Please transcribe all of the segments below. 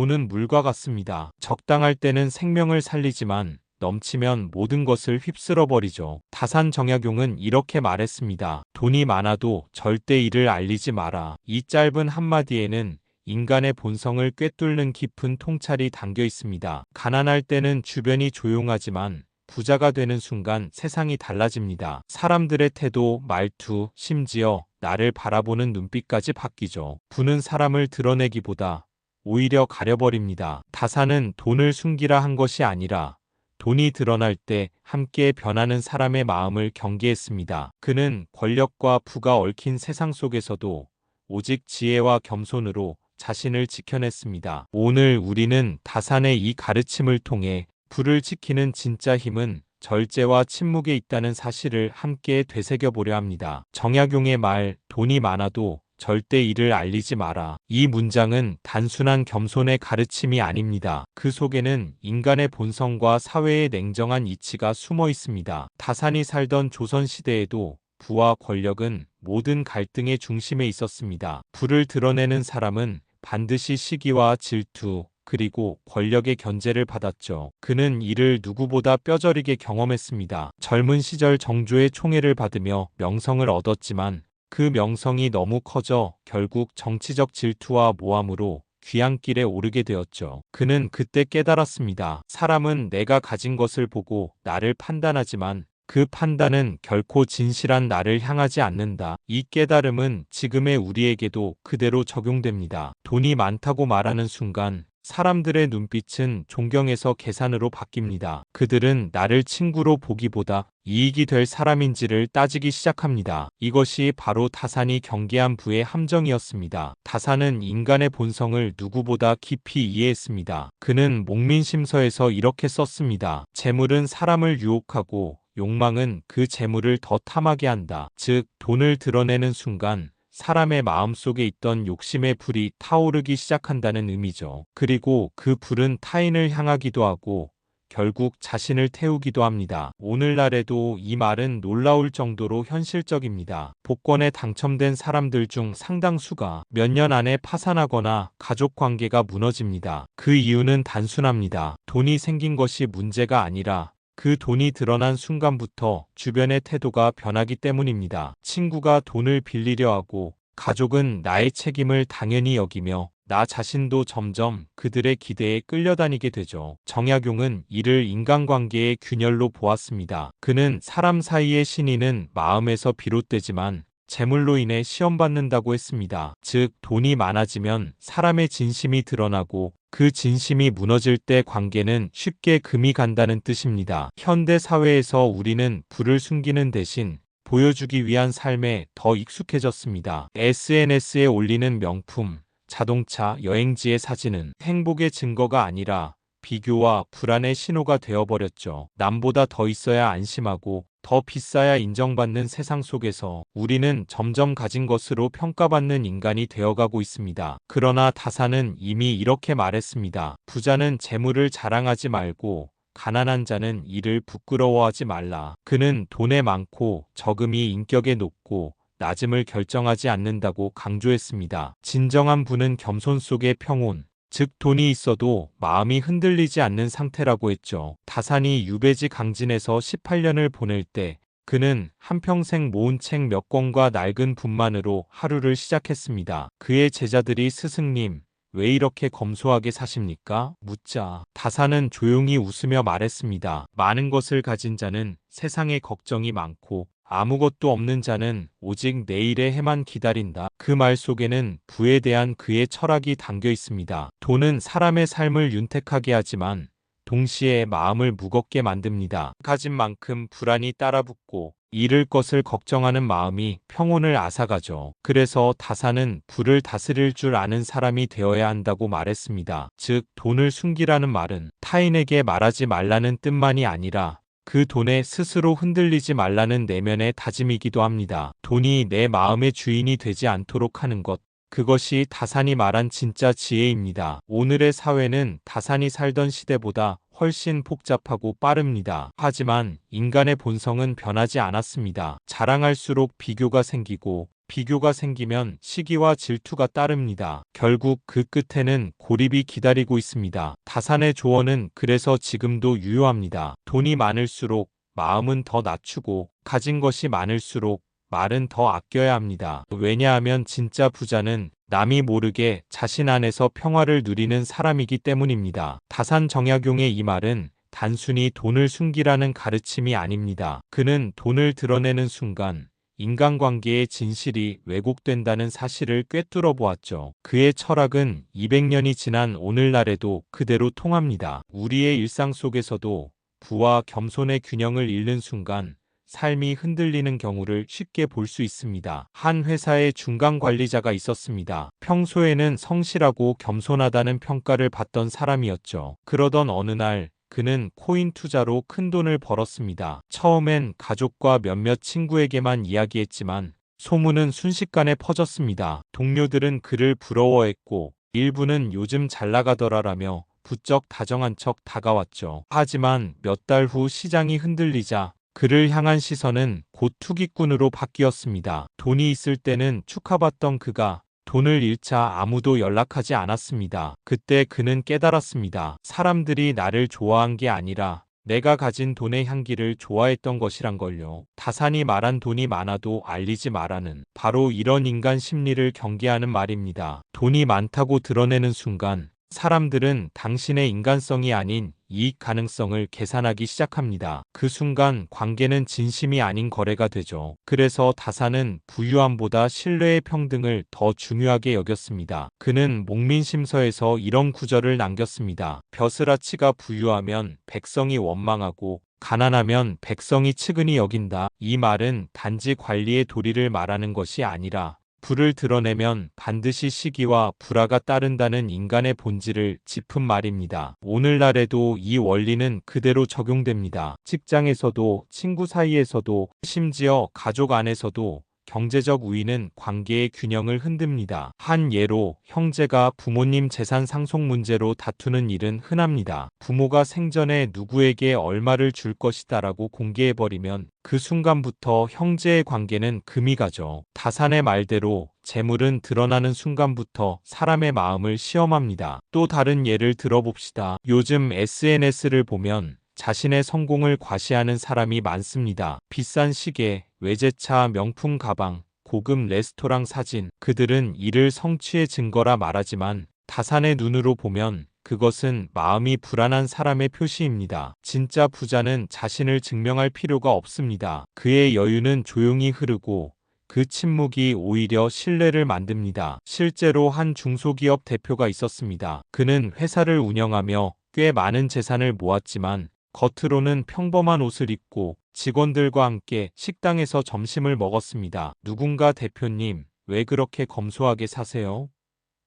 돈은 물과 같습니다. 적당할 때는 생명을 살리지만 넘치면 모든 것을 휩쓸어 버리죠. 다산 정약용은 이렇게 말했습니다. 돈이 많아도 절대 이를 알리지 마라. 이 짧은 한마디에는 인간의 본성을 꿰뚫는 깊은 통찰이 담겨 있습니다. 가난할 때는 주변이 조용하지만 부자가 되는 순간 세상이 달라집니다. 사람들의 태도, 말투, 심지어 나를 바라보는 눈빛까지 바뀌죠. 부는 사람을 드러내기보다 오히려 가려버립니다. 다산은 돈을 숨기라 한 것이 아니라 돈이 드러날 때 함께 변하는 사람의 마음을 경계했습니다. 그는 권력과 부가 얽힌 세상 속에서도 오직 지혜와 겸손으로 자신을 지켜냈습니다. 오늘 우리는 다산의 이 가르침을 통해 불을 지키는 진짜 힘은 절제와 침묵에 있다는 사실을 함께 되새겨 보려 합니다. 정약용의 말, 돈이 많아도 절대 이를 알리지 마라. 이 문장은 단순한 겸손의 가르침이 아닙니다. 그 속에는 인간의 본성과 사회의 냉정한 이치가 숨어 있습니다. 다산이 살던 조선시대에도 부와 권력은 모든 갈등의 중심에 있었습니다. 부를 드러내는 사람은 반드시 시기와 질투, 그리고 권력의 견제를 받았죠. 그는 이를 누구보다 뼈저리게 경험했습니다. 젊은 시절 정조의 총애를 받으며 명성을 얻었지만 그 명성이 너무 커져 결국 정치적 질투와 모함으로 귀향길에 오르게 되었죠. 그는 그때 깨달았습니다. 사람은 내가 가진 것을 보고 나를 판단하지만 그 판단은 결코 진실한 나를 향하지 않는다. 이 깨달음은 지금의 우리에게도 그대로 적용됩니다. 돈이 많다고 말하는 순간 사람들의 눈빛은 존경에서 계산으로 바뀝니다. 그들은 나를 친구로 보기보다 이익이 될 사람인지를 따지기 시작합니다. 이것이 바로 타산이 경계한 부의 함정이었습니다. 타산은 인간의 본성을 누구보다 깊이 이해했습니다. 그는 목민심서에서 이렇게 썼습니다. 재물은 사람을 유혹하고 욕망은 그 재물을 더 탐하게 한다. 즉, 돈을 드러내는 순간 사람의 마음속에 있던 욕심의 불이 타오르기 시작한다는 의미죠. 그리고 그 불은 타인을 향하기도 하고 결국 자신을 태우기도 합니다. 오늘날에도 이 말은 놀라울 정도로 현실적입니다. 복권에 당첨된 사람들 중 상당수가 몇 년 안에 파산하거나 가족 관계가 무너집니다. 그 이유는 단순합니다. 돈이 생긴 것이 문제가 아니라 그 돈이 드러난 순간부터 주변의 태도가 변하기 때문입니다. 친구가 돈을 빌리려 하고 가족은 나의 책임을 당연히 여기며 나 자신도 점점 그들의 기대에 끌려다니게 되죠. 정약용은 이를 인간관계의 균열로 보았습니다. 그는 사람 사이의 신의는 마음에서 비롯되지만 재물로 인해 시험받는다고 했습니다. 즉, 돈이 많아지면 사람의 진심이 드러나고 그 진심이 무너질 때 관계는 쉽게 금이 간다는 뜻입니다. 현대 사회에서 우리는 불을 숨기는 대신 보여주기 위한 삶에 더 익숙해졌습니다. SNS에 올리는 명품, 자동차, 여행지의 사진은 행복의 증거가 아니라 비교와 불안의 신호가 되어버렸죠. 남보다 더 있어야 안심하고 더 비싸야 인정받는 세상 속에서 우리는 점점 가진 것으로 평가받는 인간이 되어가고 있습니다. 그러나 다사는 이미 이렇게 말했습니다. 부자는 재물을 자랑하지 말고 가난한 자는 이를 부끄러워하지 말라. 그는 돈에 많고 적음이 인격에 높고 낮음을 결정하지 않는다고 강조했습니다. 진정한 부는 겸손 속의 평온, 즉 돈이 있어도 마음이 흔들리지 않는 상태라고 했죠. 다산이 유배지 강진에서 18년을 보낼 때 그는 한평생 모은 책 몇 권과 낡은 분만으로 하루를 시작했습니다. 그의 제자들이 스승님, 왜 이렇게 검소하게 사십니까? 묻자 다산은 조용히 웃으며 말했습니다. 많은 것을 가진 자는 세상에 걱정이 많고 아무것도 없는 자는 오직 내일의 해만 기다린다. 그 말 속에는 부에 대한 그의 철학이 담겨 있습니다. 돈은 사람의 삶을 윤택하게 하지만 동시에 마음을 무겁게 만듭니다. 가진 만큼 불안이 따라붙고 잃을 것을 걱정하는 마음이 평온을 앗아가죠. 그래서 다사는 불을 다스릴 줄 아는 사람이 되어야 한다고 말했습니다. 즉, 돈을 숨기라는 말은 타인에게 말하지 말라는 뜻만이 아니라 그 돈에 스스로 흔들리지 말라는 내면의 다짐이기도 합니다. 돈이 내 마음의 주인이 되지 않도록 하는 것. 그것이 다산이 말한 진짜 지혜입니다. 오늘의 사회는 다산이 살던 시대보다 훨씬 복잡하고 빠릅니다. 하지만 인간의 본성은 변하지 않았습니다. 자랑할수록 비교가 생기고 비교가 생기면 시기와 질투가 따릅니다. 결국 그 끝에는 고립이 기다리고 있습니다. 다산의 조언은 그래서 지금도 유효합니다. 돈이 많을수록 마음은 더 낮추고 가진 것이 많을수록 말은 더 아껴야 합니다. 왜냐하면 진짜 부자는 남이 모르게 자신 안에서 평화를 누리는 사람이기 때문입니다. 다산 정약용의 이 말은 단순히 돈을 숨기라는 가르침이 아닙니다. 그는 돈을 드러내는 순간 인간관계의 진실이 왜곡된다는 사실을 꿰뚫어 보았죠. 그의 철학은 200년이 지난 오늘날에도 그대로 통합니다. 우리의 일상 속에서도 부와 겸손의 균형을 잃는 순간 삶이 흔들리는 경우를 쉽게 볼 수 있습니다. 한 회사의 중간 관리자가 있었습니다. 평소에는 성실하고 겸손하다는 평가를 받던 사람이었죠. 그러던 어느 날 그는 코인 투자로 큰 돈을 벌었습니다. 처음엔 가족과 몇몇 친구에게만 이야기했지만 소문은 순식간에 퍼졌습니다. 동료들은 그를 부러워했고 일부는 요즘 잘 나가더라라며 부쩍 다정한 척 다가왔죠. 하지만 몇 달 후 시장이 흔들리자 그를 향한 시선은 곧 투기꾼으로 바뀌었습니다. 돈이 있을 때는 축하받던 그가 돈을 잃자 아무도 연락하지 않았습니다. 그때 그는 깨달았습니다. 사람들이 나를 좋아한 게 아니라 내가 가진 돈의 향기를 좋아했던 것이란 걸요. 다산이 말한 돈이 많아도 알리지 말라는 바로 이런 인간 심리를 경계하는 말입니다. 돈이 많다고 드러내는 순간 사람들은 당신의 인간성이 아닌 이익 가능성을 계산하기 시작합니다. 그 순간 관계는 진심이 아닌 거래가 되죠. 그래서 다사는 부유함보다 신뢰의 평등을 더 중요하게 여겼습니다. 그는 목민심서에서 이런 구절을 남겼습니다. 벼슬아치가 부유하면 백성이 원망하고 가난하면 백성이 측은히 여긴다. 이 말은 단지 관리의 도리를 말하는 것이 아니라 불을 드러내면 반드시 시기와 불화가 따른다는 인간의 본질을 짚은 말입니다. 오늘날에도 이 원리는 그대로 적용됩니다. 직장에서도 친구 사이에서도 심지어 가족 안에서도 경제적 우위는 관계의 균형을 흔듭니다. 한 예로 형제가 부모님 재산 상속 문제로 다투는 일은 흔합니다. 부모가 생전에 누구에게 얼마를 줄 것이다라고 공개해버리면 그 순간부터 형제의 관계는 금이 가죠. 다산의 말대로 재물은 드러나는 순간부터 사람의 마음을 시험합니다. 또 다른 예를 들어봅시다. 요즘 SNS를 보면 자신의 성공을 과시하는 사람이 많습니다. 비싼 시계, 외제차, 명품 가방, 고급 레스토랑 사진. 그들은 이를 성취의 증거라 말하지만 다산의 눈으로 보면 그것은 마음이 불안한 사람의 표시입니다. 진짜 부자는 자신을 증명할 필요가 없습니다. 그의 여유는 조용히 흐르고 그 침묵이 오히려 신뢰를 만듭니다. 실제로 한 중소기업 대표가 있었습니다. 그는 회사를 운영하며 꽤 많은 재산을 모았지만 겉으로는 평범한 옷을 입고 직원들과 함께 식당에서 점심을 먹었습니다. 누군가 대표님, 왜 그렇게 검소하게 사세요?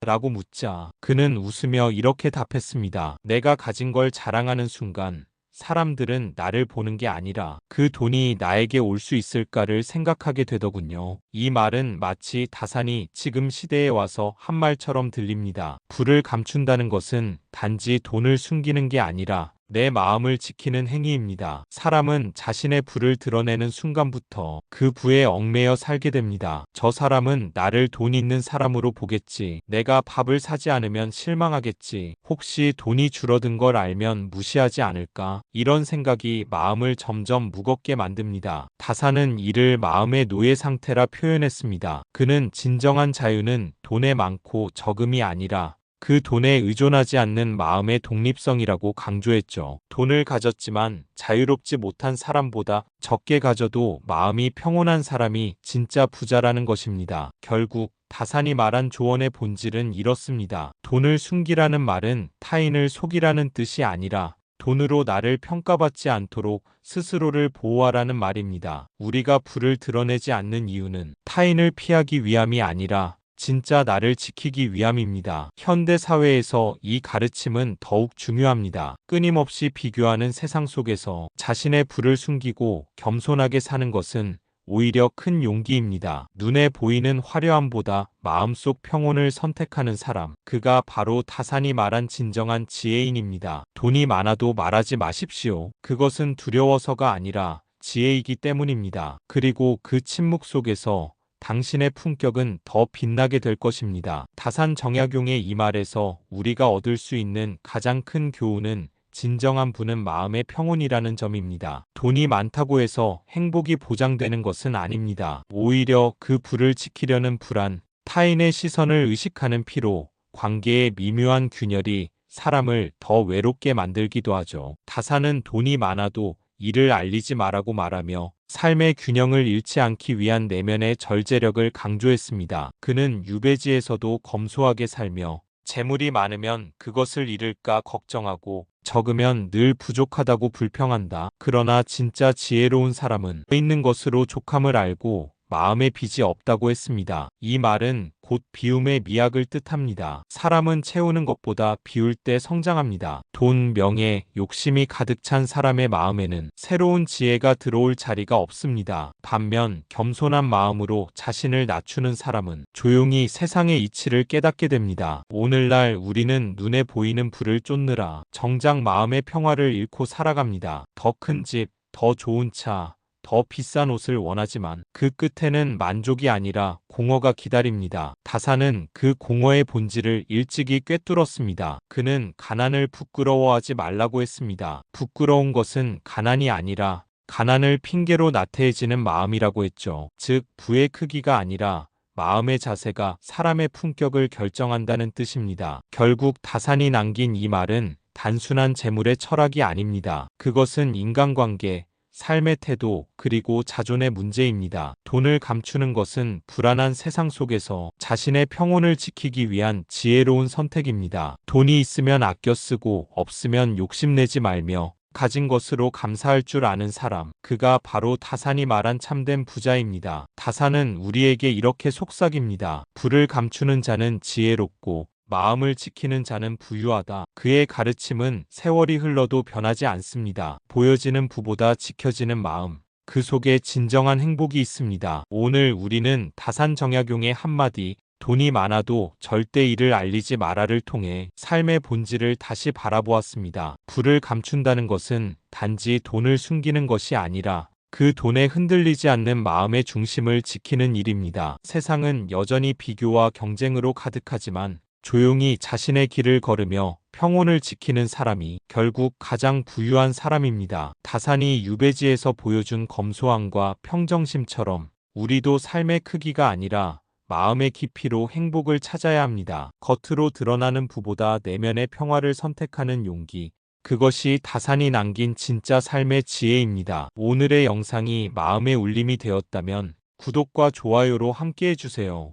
라고 묻자 그는 웃으며 이렇게 답했습니다. 내가 가진 걸 자랑하는 순간 사람들은 나를 보는 게 아니라 그 돈이 나에게 올 수 있을까를 생각하게 되더군요. 이 말은 마치 다산이 지금 시대에 와서 한 말처럼 들립니다. 불을 감춘다는 것은 단지 돈을 숨기는 게 아니라 내 마음을 지키는 행위입니다. 사람은 자신의 부를 드러내는 순간부터 그 부에 얽매여 살게 됩니다. 저 사람은 나를 돈 있는 사람으로 보겠지. 내가 밥을 사지 않으면 실망하겠지. 혹시 돈이 줄어든 걸 알면 무시하지 않을까? 이런 생각이 마음을 점점 무겁게 만듭니다. 다사는 이를 마음의 노예 상태라 표현했습니다. 그는 진정한 자유는 돈에 많고 적음이 아니라 그 돈에 의존하지 않는 마음의 독립성이라고 강조했죠. 돈을 가졌지만 자유롭지 못한 사람보다 적게 가져도 마음이 평온한 사람이 진짜 부자라는 것입니다. 결국 다산이 말한 조언의 본질은 이렇습니다. 돈을 숨기라는 말은 타인을 속이라는 뜻이 아니라 돈으로 나를 평가받지 않도록 스스로를 보호하라는 말입니다. 우리가 불을 드러내지 않는 이유는 타인을 피하기 위함이 아니라 진짜 나를 지키기 위함입니다. 현대 사회에서 이 가르침은 더욱 중요합니다. 끊임없이 비교하는 세상 속에서 자신의 불을 숨기고 겸손하게 사는 것은 오히려 큰 용기입니다. 눈에 보이는 화려함보다 마음속 평온을 선택하는 사람. 그가 바로 타산이 말한 진정한 지혜인입니다. 돈이 많아도 말하지 마십시오. 그것은 두려워서가 아니라 지혜이기 때문입니다. 그리고 그 침묵 속에서 당신의 품격은 더 빛나게 될 것입니다. 다산 정약용의 이 말에서 우리가 얻을 수 있는 가장 큰 교훈은 진정한 부는 마음의 평온이라는 점입니다. 돈이 많다고 해서 행복이 보장되는 것은 아닙니다. 오히려 그 부를 지키려는 불안, 타인의 시선을 의식하는 피로, 관계의 미묘한 균열이 사람을 더 외롭게 만들기도 하죠. 다산은 돈이 많아도 이를 알리지 말라고 말하며 삶의 균형을 잃지 않기 위한 내면의 절제력을 강조했습니다. 그는 유배지에서도 검소하게 살며 재물이 많으면 그것을 잃을까 걱정하고 적으면 늘 부족하다고 불평한다. 그러나 진짜 지혜로운 사람은 있는 것으로 족함을 알고 마음에 빚이 없다고 했습니다. 이 말은 곧 비움의 미학을 뜻합니다. 사람은 채우는 것보다 비울 때 성장합니다. 돈, 명예, 욕심이 가득 찬 사람의 마음에는 새로운 지혜가 들어올 자리가 없습니다. 반면 겸손한 마음으로 자신을 낮추는 사람은 조용히 세상의 이치를 깨닫게 됩니다. 오늘날 우리는 눈에 보이는 불을 쫓느라 정작 마음의 평화를 잃고 살아갑니다. 더 큰 집, 더 좋은 차, 더 비싼 옷을 원하지만 그 끝에는 만족이 아니라 공허가 기다립니다. 다산은 그 공허의 본질을 일찍이 꿰뚫었습니다. 그는 가난을 부끄러워하지 말라고 했습니다. 부끄러운 것은 가난이 아니라 가난을 핑계로 나태해지는 마음이라고 했죠. 즉, 부의 크기가 아니라 마음의 자세가 사람의 품격을 결정한다는 뜻입니다. 결국 다산이 남긴 이 말은 단순한 재물의 철학이 아닙니다. 그것은 인간관계, 삶의 태도, 그리고 자존의 문제입니다. 돈을 감추는 것은 불안한 세상 속에서 자신의 평온을 지키기 위한 지혜로운 선택입니다. 돈이 있으면 아껴 쓰고 없으면 욕심내지 말며 가진 것으로 감사할 줄 아는 사람, 그가 바로 다산이 말한 참된 부자입니다. 다산은 우리에게 이렇게 속삭입니다. 불을 감추는 자는 지혜롭고 마음을 지키는 자는 부유하다. 그의 가르침은 세월이 흘러도 변하지 않습니다. 보여지는 부보다 지켜지는 마음. 그 속에 진정한 행복이 있습니다. 오늘 우리는 다산 정약용의 한마디 돈이 많아도 절대 이를 알리지 마라를 통해 삶의 본질을 다시 바라보았습니다. 불을 감춘다는 것은 단지 돈을 숨기는 것이 아니라 그 돈에 흔들리지 않는 마음의 중심을 지키는 일입니다. 세상은 여전히 비교와 경쟁으로 가득하지만 조용히 자신의 길을 걸으며 평온을 지키는 사람이 결국 가장 부유한 사람입니다. 다산이 유배지에서 보여준 검소함과 평정심처럼 우리도 삶의 크기가 아니라 마음의 깊이로 행복을 찾아야 합니다. 겉으로 드러나는 부보다 내면의 평화를 선택하는 용기. 그것이 다산이 남긴 진짜 삶의 지혜입니다. 오늘의 영상이 마음의 울림이 되었다면 구독과 좋아요로 함께 해주세요.